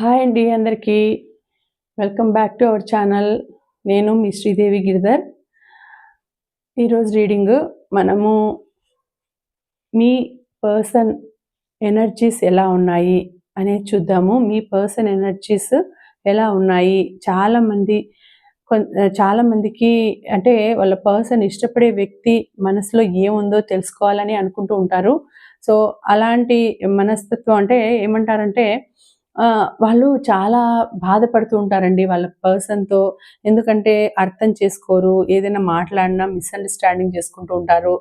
Hi అండి అందరికీ. Welcome back to our channel నేను మీ శ్రీదేవి గిరిధర్. ఈరోజు రీడింగ్ మనము మీ పర్సన్ ఎనర్జీస్ ఎలా ఉన్నాయి అనేది చూద్దాము. మీ పర్సన్ ఎనర్జీస్ ఎలా ఉన్నాయి? చాలామంది కొన్ చాలామందికి అంటే వాళ్ళ పర్సన్ ఇష్టపడే వ్యక్తి మనసులో ఏముందో తెలుసుకోవాలని అనుకుంటూ ఉంటారు. సో అలాంటి మనస్తత్వం అంటే ఏమంటారంటే వాళ్ళు చాలా బాధపడుతూ ఉంటారండి వాళ్ళ పర్సన్తో ఎందుకంటే అర్థం చేసుకోరు ఏదైనా మాట్లాడినా మిస్అండర్స్టాండింగ్ చేసుకుంటూ ఉంటారు.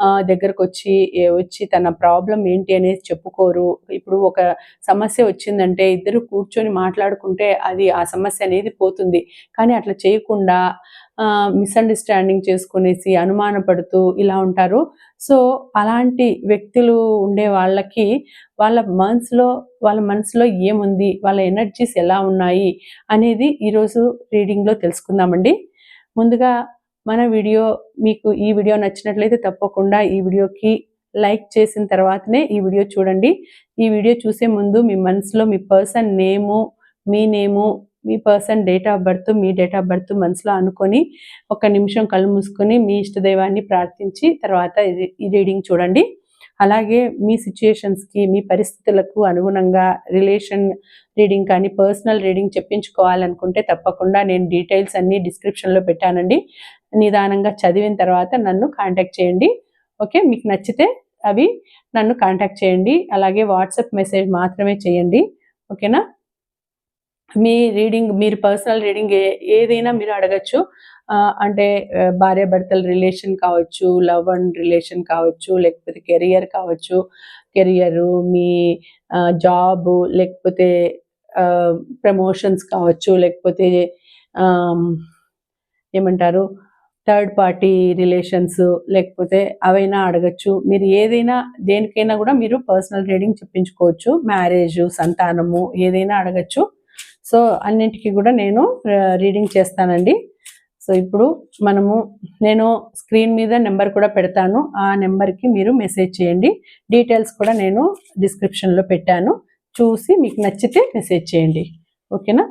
ఆ, దగ్గరకు వచ్చి వచ్చి తన ప్రాబ్లం ఏంటి అనేది చెప్పుకోరు. ఇప్పుడు ఒక సమస్య వచ్చిందంటే ఇద్దరు కూర్చొని మాట్లాడుకుంటే అది ఆ సమస్య అనేది పోతుంది. కానీ అట్లా చేయకుండా మిస్అండర్స్టాండింగ్ చేసుకునేసి అనుమానపడుతూ ఇలా ఉంటారు. సో అలాంటి వ్యక్తులు ఉండే వాళ్ళకి వాళ్ళ మనసులో వాళ్ళ మనసులో ఏముంది? వాళ్ళ ఎనర్జీస్ ఎలా ఉన్నాయి? అనేది ఈరోజు రీడింగ్లో తెలుసుకుందామండి. ముందుగా మన వీడియో మీకు ఈ వీడియో నచ్చినట్లయితే తప్పకుండా ఈ వీడియోకి లైక్ చేసిన తర్వాతనే ఈ వీడియో చూడండి. ఈ వీడియో చూసే ముందు మీ మనసులో మీ పర్సన్ నేము మీ నేము మీ పర్సన్ డేట్ ఆఫ్ బర్త్ మీ డేట్ ఆఫ్ బర్త్ మనసులో అనుకొని ఒక నిమిషం కళ్ళు మూసుకొని మీ ఇష్టదైవాన్ని ప్రార్థించి తర్వాత ఇది- ఈ రీడింగ్ చూడండి. అలాగే మీ సిచ్యుయేషన్స్కి మీ పరిస్థితులకు అనుగుణంగా రిలేషన్ రీడింగ్ కానీ పర్సనల్ రీడింగ్ చెప్పించుకోవాలనుకుంటే తప్పకుండా నేను డీటెయిల్స్ అన్నీ డిస్క్రిప్షన్లో పెట్టానండి. నిదానంగా చదివిన తర్వాత నన్ను కాంటాక్ట్ చేయండి. ఓకే? మీకు నచ్చితే అవి నన్ను కాంటాక్ట్ చేయండి. అలాగే వాట్సాప్ మెసేజ్ మాత్రమే చేయండి. ఓకేనా? మీ రీడింగ్ మీరు పర్సనల్ రీడింగ్ ఏ ఏదైనా మీరు అడగచ్చు. ఆ, అంటే భార్య భర్తల రిలేషన్ కావచ్చు లవ్ అండ్ రిలేషన్ కావచ్చు లేకపోతే కెరియర్ కావచ్చు కెరియరు మీ జాబ్ లేకపోతే ప్రమోషన్స్ కావచ్చు లేకపోతే ఏమంటారు థర్డ్ పార్టీ రిలేషన్స్ లేకపోతే అవైనా అడగచ్చు. మీరు ఏదైనా దేనికైనా కూడా మీరు పర్సనల్ రీడింగ్ చెప్పించుకోవచ్చు. మ్యారేజ్ సంతానము ఏదైనా అడగచ్చు. సో అన్నింటికి కూడా నేను రీడింగ్ చేస్తానండి. సో ఇప్పుడు మనము నేను స్క్రీన్ మీద నెంబర్ కూడా పెడతాను. ఆ నెంబర్కి మీరు మెసేజ్ చేయండి. డీటెయిల్స్ కూడా నేను డిస్క్రిప్షన్లో పెట్టాను. చూసి మీకు నచ్చితే మెసేజ్ చేయండి. ఓకేనా?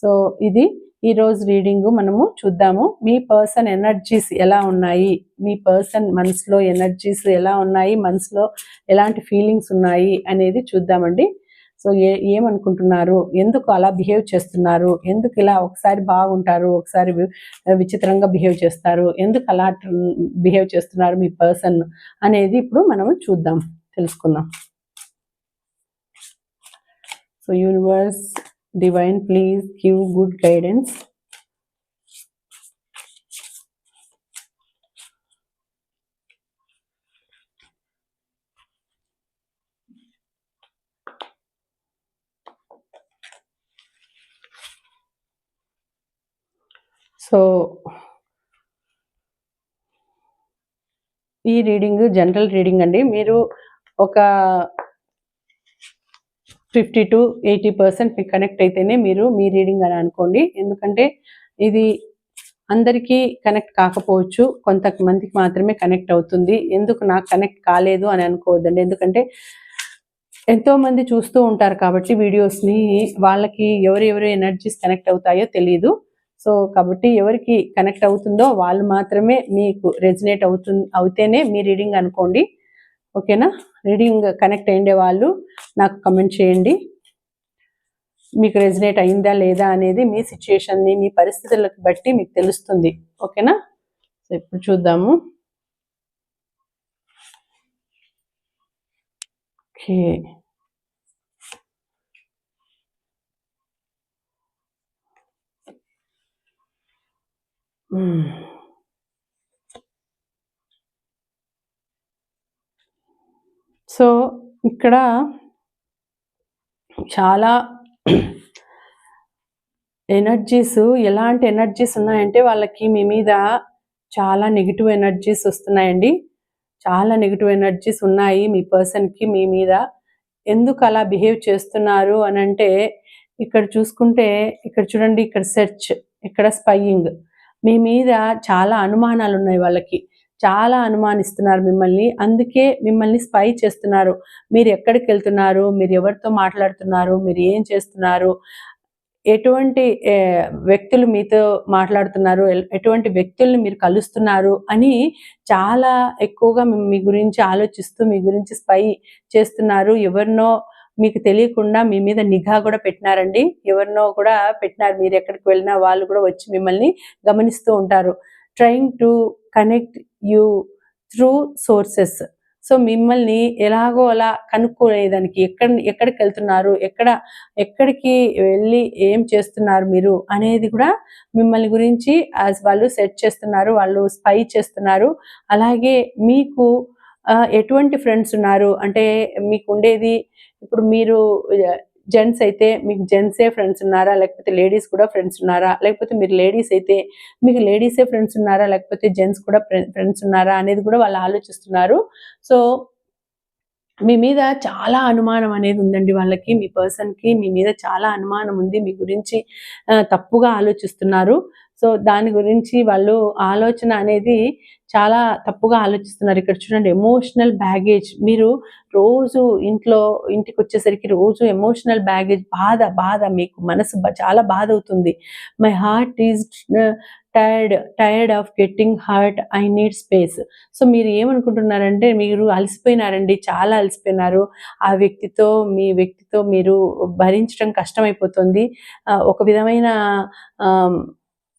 సో ఇది ఈరోజు రీడింగ్ మనము చూద్దాము. మీ పర్సన్ ఎనర్జీస్ ఎలా ఉన్నాయి? మీ పర్సన్ మనసులో ఎనర్జీస్ ఎలా ఉన్నాయి? మనసులో ఎలాంటి ఫీలింగ్స్ ఉన్నాయి అనేది చూద్దామండి. సో ఏ ఏమనుకుంటున్నారు? ఎందుకు అలా బిహేవ్ చేస్తున్నారు? ఎందుకు ఇలా ఒకసారి బాగుంటారు? ఒకసారి విచిత్రంగా బిహేవ్ చేస్తారు? ఎందుకు అలా బిహేవ్ చేస్తున్నారు మీ పర్సన్ అనేది ఇప్పుడు మనం చూద్దాం తెలుసుకుందాం. So universe divine please give good guidance. So ఈ రీడింగ్ జనరల్ రీడింగ్ అండి. మీరు ఒక ఫిఫ్టీ టు ఎయిటీ పర్సెంట్ మీకు కనెక్ట్ అయితేనే మీరు మీ రీడింగ్ అని అనుకోండి. ఎందుకంటే ఇది అందరికీ కనెక్ట్ కాకపోవచ్చు. కొంతమందికి మాత్రమే కనెక్ట్ అవుతుంది. ఎందుకు నాకు కనెక్ట్ కాలేదు అని అనుకోవద్దండి. ఎందుకంటే ఎంతో మంది చూస్తూ ఉంటారు కాబట్టి వీడియోస్ని వాళ్ళకి ఎవరెవరు ఎనర్జీస్ కనెక్ట్ అవుతాయో తెలియదు సో కాబట్టి ఎవరికి కనెక్ట్ అవుతుందో వాళ్ళు మాత్రమే మీకు రెజినేట్ అవుతు అవుతేనే మీ రీడింగ్ అనుకోండి. ఓకేనా? రీడింగ్ కనెక్ట్ అయ్యే వాళ్ళు నాకు కమెంట్ చేయండి. మీకు రెజినేట్ అయిందా లేదా అనేది మీ సిచ్యుయేషన్ని మీ పరిస్థితులకు బట్టి మీకు తెలుస్తుంది. ఓకేనా? సో ఇప్పుడు చూద్దాము. ఓకే. Hmm. సో ఇక్కడ చాలా ఎనర్జీస్ ఎలాంటి ఎనర్జీస్ ఉన్నాయంటే వాళ్ళకి మీ మీద చాలా నెగిటివ్ ఎనర్జీస్ వస్తున్నాయండి. చాలా నెగిటివ్ ఎనర్జీస్ ఉన్నాయి మీ పర్సన్కి మీ మీద. ఎందుకు అలా బిహేవ్ చేస్తున్నారు అని అంటే ఇక్కడ చూసుకుంటే ఇక్కడ చూడండి ఇక్కడ సెర్చ్ ఇక్కడ స్పైయింగ్ మీ మీద చాలా అనుమానాలు ఉన్నాయి వాళ్ళకి. చాలా అనుమానిస్తున్నారు మిమ్మల్ని. అందుకే మిమ్మల్ని స్పై చేస్తున్నారు. మీరు ఎక్కడికి వెళ్తున్నారు? మీరు ఎవరితో మాట్లాడుతున్నారు? మీరు ఏం చేస్తున్నారు? ఎటువంటి వ్యక్తులు మీతో మాట్లాడుతున్నారు? ఎటువంటి వ్యక్తుల్ని మీరు కలుస్తున్నారు? అని చాలా ఎక్కువగా మీ గురించి ఆలోచిస్తూ మీ గురించి స్పై చేస్తున్నారు. ఎవరినో మీకు తెలియకుండా మీ మీద నిఘా కూడా పెట్టినారండి. ఎవరినో కూడా పెట్టినారు. మీరు ఎక్కడికి వెళ్ళినా వాళ్ళు కూడా వచ్చి మిమ్మల్ని గమనిస్తూ ఉంటారు. Trying to connect you through sources so మిమ్మల్ని ఎలాగో అలా కనుక్కోలేదానికి. ఎక్కడ ఎక్కడికి వెళ్తున్నారు? ఎక్కడ ఎక్కడికి వెళ్ళి ఏం చేస్తున్నారు మీరు అనేది కూడా మిమ్మల్ని గురించి యాజ్ వాళ్ళు సెట్ చేస్తున్నారు వాళ్ళు స్పై చేస్తున్నారు. అలాగే మీకు ఎటువంటి ఫ్రెండ్స్ ఉన్నారు? అంటే మీకు ఉండేది ఇప్పుడు మీరు జెంట్స్ అయితే మీకు జెంట్సే ఫ్రెండ్స్ ఉన్నారా? లేకపోతే లేడీస్ కూడా ఫ్రెండ్స్ ఉన్నారా? లేకపోతే మీరు లేడీస్ అయితే మీకు లేడీసే ఫ్రెండ్స్ ఉన్నారా? లేకపోతే జెంట్స్ కూడా ఫ్రెండ్స్ ఉన్నారా? అనేది కూడా వాళ్ళు ఆలోచిస్తున్నారు. సో మీ మీద చాలా అనుమానం అనేది ఉందండి వాళ్ళకి మీ పర్సన్కి మీ మీద చాలా అనుమానం ఉంది. మీ గురించి తప్పుగా ఆలోచిస్తున్నారు. సో దాని గురించి వాళ్ళు ఆలోచన అనేది చాలా తప్పుగా ఆలోచిస్తున్నారు. ఇక్కడ చూడండి ఎమోషనల్ బ్యాగేజ్ మీరు రోజు ఇంట్లో ఇంటికి వచ్చేసరికి రోజు ఎమోషనల్ బ్యాగేజ్ బాధ బాధ మీకు మనసు చాలా బాధ అవుతుంది. My heart is tired tired of getting hurt I need space so మీరు ఏమనుకుంటున్నారంటే మీరు అలసిపోయినారండి చాలా అలసిపోయినారు. ఆ వ్యక్తితో మీ వ్యక్తితో మీరు భరించడం కష్టమైపోతుంది. ఒక విధమైన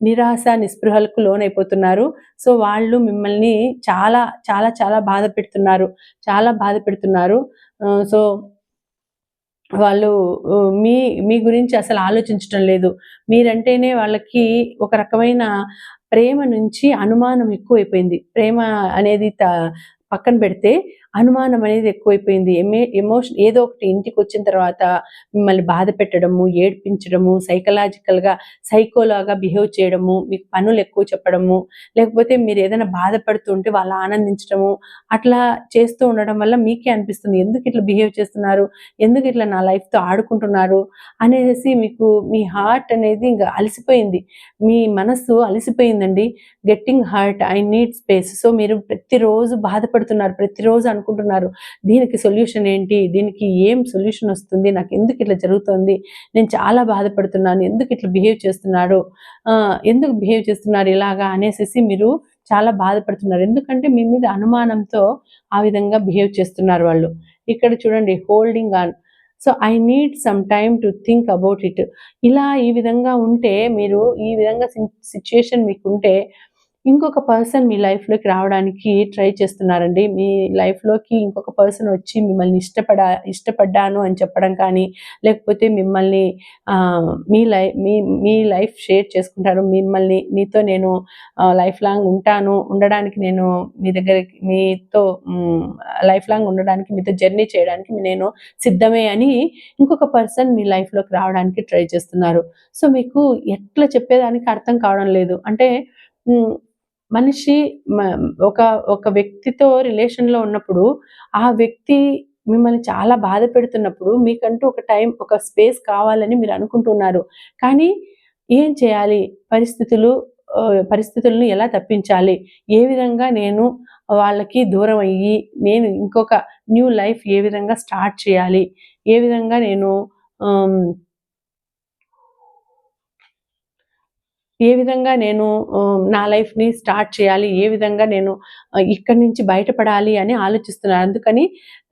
నిరాశ నిస్పృహలకు లోనైపోతున్నారు. సో వాళ్ళు మిమ్మల్ని చాలా చాలా చాలా బాధ పెడుతున్నారు. చాలా బాధ పెడుతున్నారు. సో వాళ్ళు మీ మీ గురించి అసలు ఆలోచించడం లేదు. మీరంటేనే వాళ్ళకి ఒక రకమైన ప్రేమ నుంచి అనుమానం ఎక్కువైపోయింది. ప్రేమ అనేది పక్కన పెడితే అనుమానం అనేది ఎక్కువైపోయింది. ఎమే ఎమోషన్ ఏదో ఒకటి ఇంటికి వచ్చిన తర్వాత మిమ్మల్ని బాధ పెట్టడము ఏడ్పించడము సైకలాజికల్గా సైకోలాగా బిహేవ్ చేయడము మీకు పనులు ఎక్కువ చెప్పడము లేకపోతే మీరు ఏదైనా బాధపడుతుంటే వాళ్ళు ఆనందించడము అట్లా చేస్తూ ఉండడం వల్ల మీకే అనిపిస్తుంది. ఎందుకు ఇట్లా బిహేవ్ చేస్తున్నారు? ఎందుకు ఇట్లా నా లైఫ్తో ఆడుకుంటున్నారు? అనేసి మీకు మీ హార్ట్ అనేది ఇంకా అలసిపోయింది. మీ మనస్సు అలసిపోయిందండి. Getting hurt I need space. So మీరు ప్రతిరోజు బాధపడుతున్నారు. ప్రతిరోజు అనుకుంటున్నారు. అనుకుంటున్నారు. దీనికి సొల్యూషన్ ఏంటి? దీనికి ఏం సొల్యూషన్ వస్తుంది? నాకు ఎందుకు ఇట్లా జరుగుతుంది? నేను చాలా బాధపడుతున్నాను. ఎందుకు ఇట్లా బిహేవ్ చేస్తున్నాడు? ఎందుకు బిహేవ్ చేస్తున్నారు ఇలాగా అనేసి మీరు చాలా బాధపడుతున్నారు. ఎందుకంటే మీ మీద అనుమానంతో ఆ విధంగా బిహేవ్ చేస్తున్నారు వాళ్ళు. ఇక్కడ చూడండి holding on so I need some time to think about it ఇలా ఈ విధంగా ఉంటే మీరు ఈ విధంగా సిచ్యుయేషన్ మీకు ఉంటే ఇంకొక పర్సన్ మీ లైఫ్లోకి రావడానికి ట్రై చేస్తున్నారండి. మీ లైఫ్లోకి ఇంకొక పర్సన్ వచ్చి మిమ్మల్ని ఇష్టపడా ఇష్టపడ్డాను అని చెప్పడం కానీ లేకపోతే మిమ్మల్ని మీ లైఫ్ మీ మీ లైఫ్ షేర్ చేసుకుంటారు మిమ్మల్ని మీతో నేను లైఫ్ లాంగ్ ఉంటాను ఉండడానికి నేను మీ దగ్గర మీతో లైఫ్ లాంగ్ ఉండడానికి మీతో జర్నీ చేయడానికి నేను సిద్ధమే అని ఇంకొక పర్సన్ మీ లైఫ్లోకి రావడానికి ట్రై చేస్తున్నారు. సో మీకు ఎట్లా చెప్పేదానికి అర్థం కావడం లేదు. అంటే మనిషి ఒక ఒక వ్యక్తితో రిలేషన్లో ఉన్నప్పుడు ఆ వ్యక్తి మిమ్మల్ని చాలా బాధ పెడుతున్నప్పుడు మీకంటూ ఒక టైం ఒక స్పేస్ కావాలని మీరు అనుకుంటున్నారు. కానీ ఏం చేయాలి? పరిస్థితులు పరిస్థితులను ఎలా తప్పించాలి? ఏ విధంగా నేను వాళ్ళకి దూరం అయ్యి నేను ఇంకొక న్యూ లైఫ్ ఏ విధంగా స్టార్ట్ చేయాలి? ఏ విధంగా నేను ఏ విధంగా నేను నా లైఫ్ని స్టార్ట్ చేయాలి ఏ విధంగా నేను ఇక్కడి నుంచి బయటపడాలి అని ఆలోచిస్తున్నాను అందుకని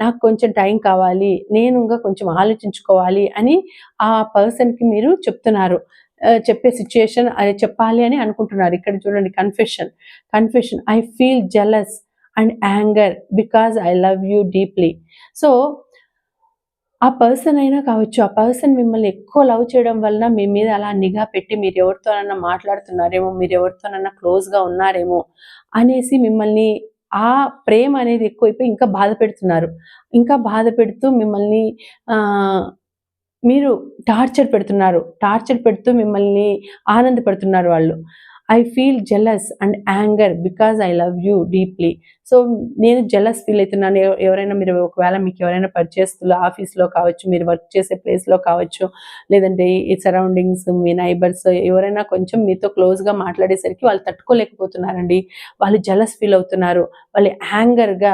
నాకు కొంచెం టైం కావాలి నేను ఇంకా కొంచెం ఆలోచించుకోవాలి అని ఆ పర్సన్కి మీరు చెప్తున్నారు. చెప్పే సిచ్యుయేషన్ చెప్పాలి అని అనుకుంటున్నారు. ఇక్కడ చూడండి confession confession. I feel jealous and anger because I love you deeply. So ఆ పర్సన్ అయినా కావచ్చు ఆ పర్సన్ మిమ్మల్ని ఎక్కువ లవ్ చేయడం వలన మీ మీద అలా నిఘా పెట్టి మీరు ఎవరితోనన్నా మాట్లాడుతున్నారేమో మీరు ఎవరితోనన్నా క్లోజ్గా ఉన్నారేమో అనేసి మిమ్మల్ని ఆ ప్రేమ అనేది ఎక్కువైపోయి ఇంకా బాధ పెడుతున్నారు. ఇంకా బాధ పెడుతూ మిమ్మల్ని మీరు టార్చర్ పెడుతున్నారు. టార్చర్ పెడుతూ మిమ్మల్ని ఆనందపడుతున్నారు వాళ్ళు. I feel jealous and anger because I love you deeply so నేను జెలస్ ఫీల్ అవుతున్నాను. ఎవరైనా మీరు ఒకవేళ మీకు ఎవరైనా పరిచయస్తులు ఆఫీస్లో కావచ్చు మీరు వర్క్ చేసే ప్లేస్లో కావచ్చు లేదంటే ఈ సరౌండింగ్స్ మీ నైబర్స్ ఎవరైనా కొంచెం మీతో క్లోజ్గా మాట్లాడేసరికి వాళ్ళు తట్టుకోలేకపోతున్నారండి. వాళ్ళు జలస్ ఫీల్ అవుతున్నారు. వాళ్ళు యాంగర్గా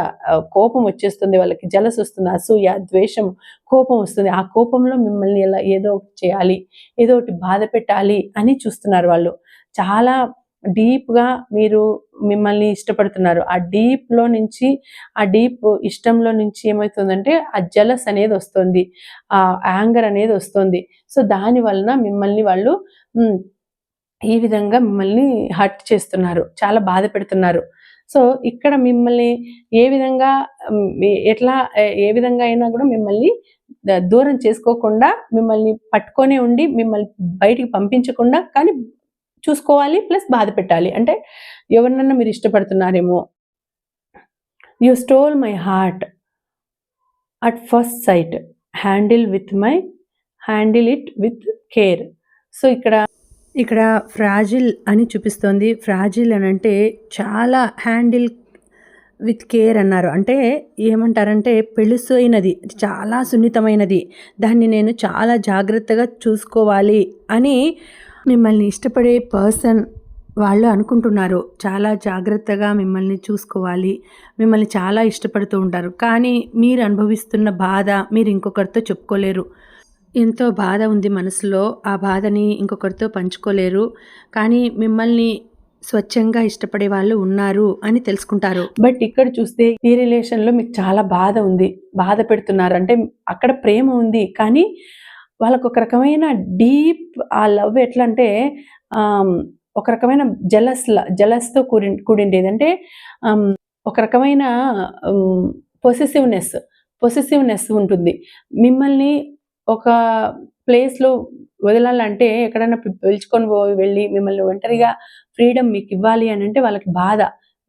కోపం వచ్చేస్తుంది. వాళ్ళకి జలస్ వస్తుంది. అసూయ ద్వేషం కోపం వస్తుంది. ఆ కోపంలో మిమ్మల్ని ఎలా ఏదో ఒకటి చేయాలి ఏదో ఒకటి బాధ పెట్టాలి అని చూస్తున్నారు వాళ్ళు. చాలా డీప్గా మీరు మిమ్మల్ని ఇష్టపడుతున్నారు. ఆ డీప్లో నుంచి ఆ డీప్ ఇష్టంలో నుంచి ఏమవుతుందంటే ఆ జలస్ అనేది వస్తుంది. ఆ యాంగర్ అనేది వస్తుంది. సో దాని వలన మిమ్మల్ని వాళ్ళు ఈ విధంగా మిమ్మల్ని హర్ట్ చేస్తున్నారు. చాలా బాధ పెడుతున్నారు. సో ఇక్కడ మిమ్మల్ని ఏ విధంగా ఎట్లా ఏ- విధంగా అయినా కూడా మిమ్మల్ని దూరం చేసుకోకుండా మిమ్మల్ని పట్టుకొని ఉండి మిమ్మల్ని బయటికి పంపించకుండా కానీ చూసుకోవాలి ప్లస్ బాధ పెట్టాలి. అంటే ఎవరినన్నా మీరు ఇష్టపడుతున్నారేమో you stole my heart at first sight. Handle with my handle it with care. So ఇక్కడ ఇక్కడ ఫ్రాజిల్ అని చూపిస్తోంది. ఫ్రాజిల్ అని అంటే చాలా హ్యాండిల్ విత్ కేర్ అన్నారు. అంటే ఏమంటారంటే పెళుసైనది చాలా సున్నితమైనది. దాన్ని నేను చాలా జాగ్రత్తగా చూసుకోవాలి అని మిమ్మల్ని ఇష్టపడే పర్సన్ వాళ్ళు అనుకుంటున్నారు. చాలా జాగ్రత్తగా మిమ్మల్ని చూసుకోవాలి. మిమ్మల్ని చాలా ఇష్టపడుతూ ఉంటారు. కానీ మీరు అనుభవిస్తున్న బాధ మీరు ఇంకొకరితో చెప్పుకోలేరు. ఎంతో బాధ ఉంది మనసులో. ఆ బాధని ఇంకొకరితో పంచుకోలేరు. కానీ మిమ్మల్ని స్వచ్ఛంగా ఇష్టపడే వాళ్ళు ఉన్నారు అని తెలుసుకుంటారు. బట్ ఇక్కడ చూస్తే ఈ రిలేషన్లో మీకు చాలా బాధ ఉంది. బాధ పెడుతున్నారు. అంటే అక్కడ ప్రేమ ఉంది. కానీ వాళ్ళకు ఒక రకమైన డీప్ ఆ లవ్ ఎట్లా అంటే ఒక రకమైన జలస్ జలస్తో కూడి కూడిండేది. అంటే ఒక రకమైన పొసెసివ్నెస్ పొసెసివ్నెస్ ఉంటుంది. మిమ్మల్ని ఒక ప్లేస్లో వదలాలంటే ఎక్కడైనా పిలుచుకొని పోయి వెళ్ళి మిమ్మల్ని ఒంటరిగా ఫ్రీడమ్ మీకు ఇవ్వాలి అని అంటే వాళ్ళకి బాధ.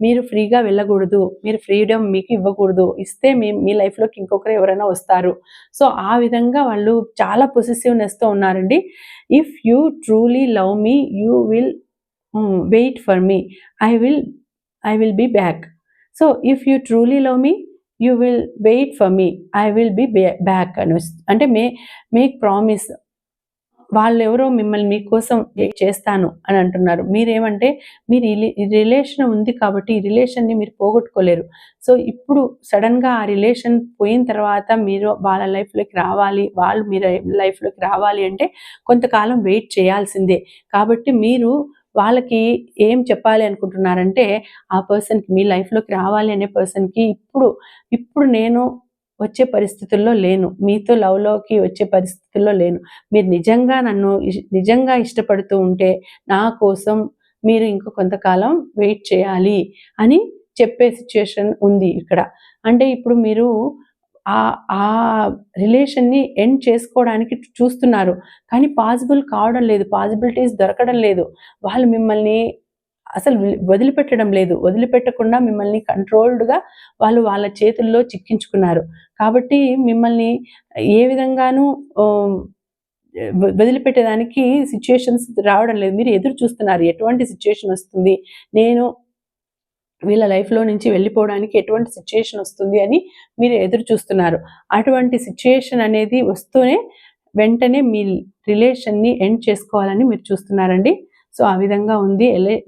మీరు ఫ్రీగా వెళ్ళకూడదు మీరు ఫ్రీడమ్ మీకు ఇవ్వకూడదు ఇస్తే మీ మీ లైఫ్లోకి ఇంకొకరు ఎవరైనా వస్తారు. సో ఆ విధంగా వాళ్ళు చాలా పొసెసివ్నెస్తో ఉన్నారండి. If you truly love me you will wait for me I will I will be back so if you truly love me you will wait for me I will be back అని అంటే may make promise వాళ్ళు ఎవరో మిమ్మల్ని మీకోసం wait చేస్తాను అని అంటున్నారు. మీరేమంటే మీరు ఈ ఈ రిలేషన్ ఉంది కాబట్టి ఈ రిలేషన్ని మీరు పోగొట్టుకోలేరు. సో ఇప్పుడు సడన్గా ఆ రిలేషన్ పోయిన తర్వాత మీరు వాళ్ళ లైఫ్లోకి రావాలి వాళ్ళు మీ లైఫ్లోకి రావాలి అంటే కొంతకాలం వెయిట్ చేయాల్సిందే. కాబట్టి మీరు వాళ్ళకి ఏం చెప్పాలి అనుకుంటున్నారంటే ఆ పర్సన్కి మీ లైఫ్లోకి రావాలి అనే పర్సన్కి ఇప్పుడు ఇప్పుడు నేను వచ్చే పరిస్థితుల్లో లేను. మీతో లవ్లోకి వచ్చే పరిస్థితుల్లో లేను. మీరు నిజంగా నన్ను నిజంగా ఇష్టపడుతూ ఉంటే నా కోసం మీరు ఇంకో కొంతకాలం వెయిట్ చేయాలి అని చెప్పే సిచ్యుయేషన్ ఉంది ఇక్కడ. అంటే ఇప్పుడు మీరు ఆ ఆ రిలేషన్ని ఎండ్ చేసుకోవడానికి చూస్తున్నారు. కానీ పాసిబుల్ కావడం లేదు. పాసిబిలిటీస్ దొరకడం లేదు. వాళ్ళు మిమ్మల్ని అసలు వదిలిపెట్టడం లేదు. వదిలిపెట్టకుండా మిమ్మల్ని కంట్రోల్డ్గా వాళ్ళు వాళ్ళ చేతుల్లో చిక్కించుకున్నారు. కాబట్టి మిమ్మల్ని ఏ విధంగానూ వదిలిపెట్టేదానికి సిచ్యుయేషన్స్ రావడం లేదు. మీరు ఎదురు చూస్తున్నారు ఎటువంటి సిచ్యుయేషన్ వస్తుంది. నేను వీళ్ళ లైఫ్లో నుంచి వెళ్ళిపోవడానికి ఎటువంటి సిచ్యుయేషన్ వస్తుంది అని మీరు ఎదురు చూస్తున్నారు. అటువంటి సిచ్యుయేషన్ అనేది వస్తూనే వెంటనే మీ రిలేషన్ని ఎండ్ చేసుకోవాలని మీరు చూస్తున్నారండి. సో ఆ విధంగా ఉంది.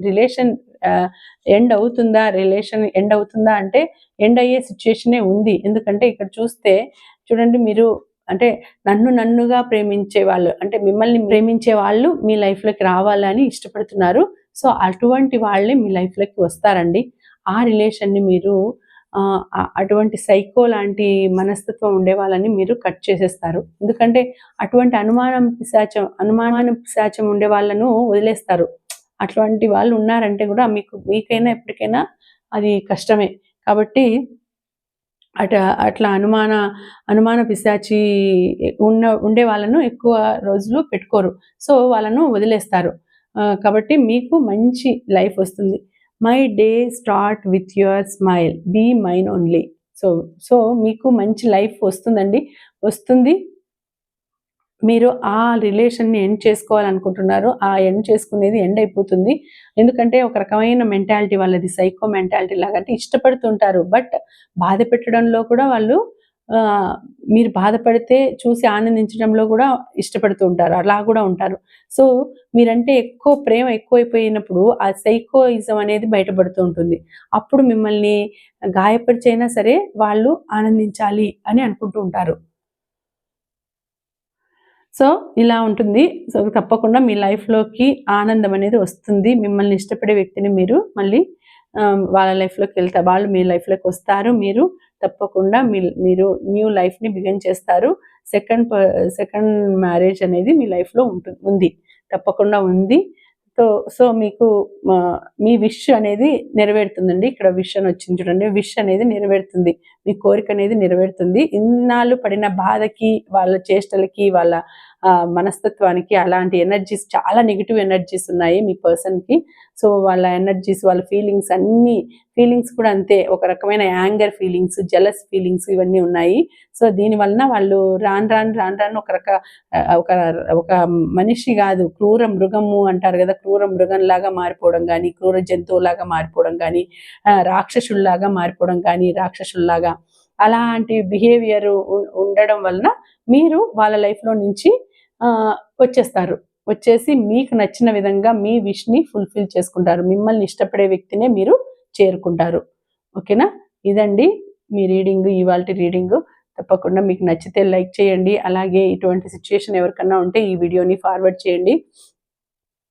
రిలేషన్ ఎండ్ అవుతుందా? రిలేషన్ ఎండ్ అవుతుందా? అంటే ఎండ్ అయ్యే సిచ్యుయేషనే ఉంది. ఎందుకంటే ఇక్కడ చూస్తే చూడండి మీరు అంటే నన్ను నన్నుగా ప్రేమించే వాళ్ళు అంటే మిమ్మల్ని ప్రేమించే వాళ్ళు మీ లైఫ్లోకి రావాలని ఇష్టపడుతున్నారు. సో అటువంటి వాళ్ళే మీ లైఫ్లోకి వస్తారండి. ఆ రిలేషన్ని మీరు అటువంటి సైకో లాంటి మనస్తత్వం ఉండే వాళ్ళని మీరు కట్ చేసేస్తారు. ఎందుకంటే అటువంటి అనుమానం పిశాచం అనుమానం పిశాచం ఉండే వాళ్ళను వదిలేస్తారు. అటువంటి వాళ్ళు ఉన్నారంటే కూడా మీకు మీకైనా ఎప్పటికైనా అది కష్టమే. కాబట్టి అట అట్లా అనుమాన అనుమాన పిశాచి ఉన్న ఉండే వాళ్ళను ఎక్కువ రోజులు పెట్టుకోరు. సో వాళ్ళను వదిలేస్తారు. కాబట్టి మీకు మంచి లైఫ్ వస్తుంది. My day start with your smile be mine only so so మీకు మంచి లైఫ్ వస్తుందండి. వస్తుంది. మీరు ఆ రిలేషన్ని ఎండ్ చేసుకోవాలనుకుంటున్నారు. ఆ ఎండ్ చేసుకునేది ఎండ్ అయిపోతుంది. ఎందుకంటే ఒక రకమైన మెంటాలిటీ వాళ్ళది. సైకో మెంటాలిటీ లాగా అంటే ఇష్టపడుతుంటారు. బట్ బాధ పెట్టడంలో కూడా వాళ్ళు మీరు బాధపడితే చూసి ఆనందించడంలో కూడా ఇష్టపడుతూ ఉంటారు. అలా కూడా ఉంటారు. సో మీరంటే ఎక్కువ ప్రేమ ఎక్కువైపోయినప్పుడు ఆ సైకోయిజం అనేది బయటపడుతూ ఉంటుంది. అప్పుడు మిమ్మల్ని గాయపరిచైనా సరే వాళ్ళు ఆనందించాలి అని అనుకుంటూ ఉంటారు. సో ఇలా ఉంటుంది. సో తప్పకుండా మీ లైఫ్లోకి ఆనందం అనేది వస్తుంది. మిమ్మల్ని ఇష్టపడే వ్యక్తిని మీరు మళ్ళీ వాళ్ళ లైఫ్లోకి వెళ్తారు వాళ్ళు మీ లైఫ్లోకి వస్తారు. మీరు తప్పకుండా మీ మీరు న్యూ లైఫ్ని బిగిన్ చేస్తారు. సెకండ్ సెకండ్ మ్యారేజ్ అనేది మీ లైఫ్లో ఉంటుంది ఉంది. తప్పకుండా ఉంది. సో సో మీకు మీ విష్ అనేది నెరవేరుతుందండి. ఇక్కడ విష్ అని వచ్చింది చూడండి. విష్ అనేది నెరవేరుతుంది. మీ కోరిక అనేది నెరవేరుతుంది. ఇన్నాళ్ళు పడిన బాధకి వాళ్ళ చేష్టలకి వాళ్ళ మనస్తత్వానికి అలాంటి ఎనర్జీస్ చాలా నెగిటివ్ ఎనర్జీస్ ఉన్నాయి మీ పర్సన్కి సో వాళ్ళ ఎనర్జీస్ వాళ్ళ ఫీలింగ్స్ అన్ని ఫీలింగ్స్ కూడా అంతే. ఒక రకమైన యాంగర్ ఫీలింగ్స్ జలస్ ఫీలింగ్స్ ఇవన్నీ ఉన్నాయి. సో దీని వలన వాళ్ళు రాను రాను రాను రాను ఒక రక ఒక ఒక మనిషి కాదు. క్రూర మృగము అంటారు కదా క్రూర మృగంలాగా మారిపోవడం కానీ క్రూర జంతువులాగా మారిపోవడం కానీ రాక్షసుల్లాగా మారిపోవడం కానీ రాక్షసుల్లాగా. అలాంటి బిహేవియర్ ఉండడం వలన మీరు వాళ్ళ లైఫ్లో నుంచి వచ్చేస్తారు. వచ్చేసి మీకు నచ్చిన విధంగా మీ విష్ని ఫుల్ఫిల్ చేసుకుంటారు. మిమ్మల్ని ఇష్టపడే వ్యక్తినే మీరు చేరుకుంటారు. ఓకేనా? ఇదండి మీ రీడింగ్ ఇవాళ రీడింగ్. తప్పకుండా మీకు నచ్చితే లైక్ చేయండి. అలాగే ఇటువంటి సిచ్యుయేషన్ ఎవరికన్నా ఉంటే ఈ వీడియోని ఫార్వర్డ్ చేయండి.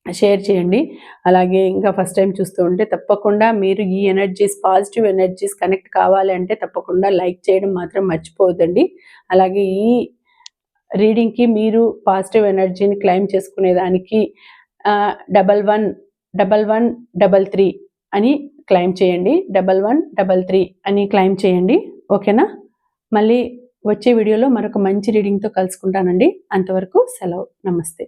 షేర్ చేయండి. అలాగే ఇంకా ఫస్ట్ టైం చూస్తూ ఉంటే తప్పకుండా మీరు ఈ ఎనర్జీస్ పాజిటివ్ ఎనర్జీస్ కనెక్ట్ కావాలి అంటే తప్పకుండా లైక్ చేయడం మాత్రం మర్చిపోవద్దండి. అలాగే ఈ రీడింగ్కి మీరు పాజిటివ్ ఎనర్జీని claim చేసుకునేదానికి double one double one double three అని క్లైమ్ చేయండి. డబల్ వన్ డబల్ త్రీ అని క్లైమ్ చేయండి. ఓకేనా? మళ్ళీ వచ్చే వీడియోలో మరొక మంచి రీడింగ్తో కలుసుకుంటానండి. అంతవరకు సెలవు. నమస్తే.